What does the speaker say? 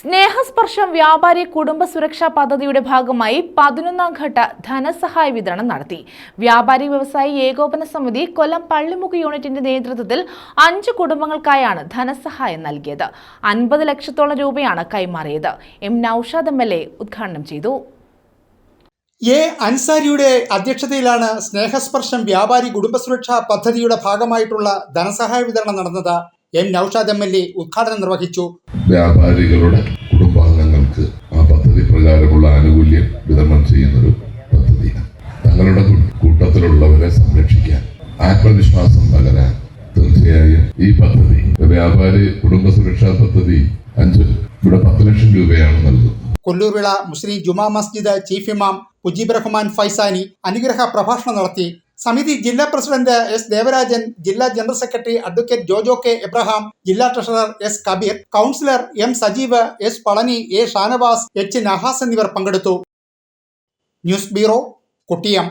സ്നേഹസ്പർശം വ്യാപാരി കുടുംബ സുരക്ഷാ പദ്ധതിയുടെ ഭാഗമായി പതിനൊന്നാം ഘട്ട ധനസഹായ വിതരണം നടത്തി. വ്യാപാരി വ്യവസായി ഏകോപന സമിതി കൊല്ലം പള്ളിമുക്ക് യൂണിറ്റിന്റെ നേതൃത്വത്തിൽ അഞ്ച് കുടുംബങ്ങൾക്കായാണ് ധനസഹായം നൽകിയത്. അൻപത് ലക്ഷത്തോളം രൂപയാണ് കൈമാറിയത്. M Noushad M L A ഉദ്ഘാടനം ചെയ്തു. എ അൻസാരിയുടെ അധ്യക്ഷതയിലാണ് സ്നേഹസ്പർശം വ്യാപാരി കുടുംബ സുരക്ഷാ പദ്ധതിയുടെ ഭാഗമായിട്ടുള്ള ധനസഹായ വിതരണം നടന്നത്. M Noushad M L A ഉദ്ഘാടനം നിർവഹിച്ചു. വ്യാപാരികളുടെ കുടുംബാംഗങ്ങൾക്ക് ആ പദ്ധതി പ്രകാരമുള്ള ആനുകൂല്യം വിതരണം ചെയ്യുന്നൊരു പദ്ധതിയാണ് തങ്ങളുടെ കൂട്ടത്തിലുള്ളവരെ സംരക്ഷിക്കാൻ ആത്മവിശ്വാസം പകരാൻ തീർച്ചയായും ഈ പദ്ധതി വ്യാപാരി കുടുംബ സുരക്ഷാ പദ്ധതി അഞ്ച് ഇവിടെ പത്ത് ലക്ഷം രൂപയാണ് നൽകുന്നത്. കൊല്ലൂർവിള മുസ്ലിം ജുമാ മസ്ജിദ് ചീഫ് ഇമാം മുജീബ് റഹ്മാൻ ഫൈസാനി അനുഗ്രഹ പ്രഭാഷണം നടത്തി സമിതി ജില്ലാ പ്രസിഡന്റ് എസ് ദേവരാജൻ ജില്ലാ general secretary advocate Jojo K Abraham ജില്ലാ treasurer S Kabeer councillor M Sajeev S Palani A Shanavas H Nahas എന്നിവർ പങ്കെടുത്തു. News bureau Kottiyam.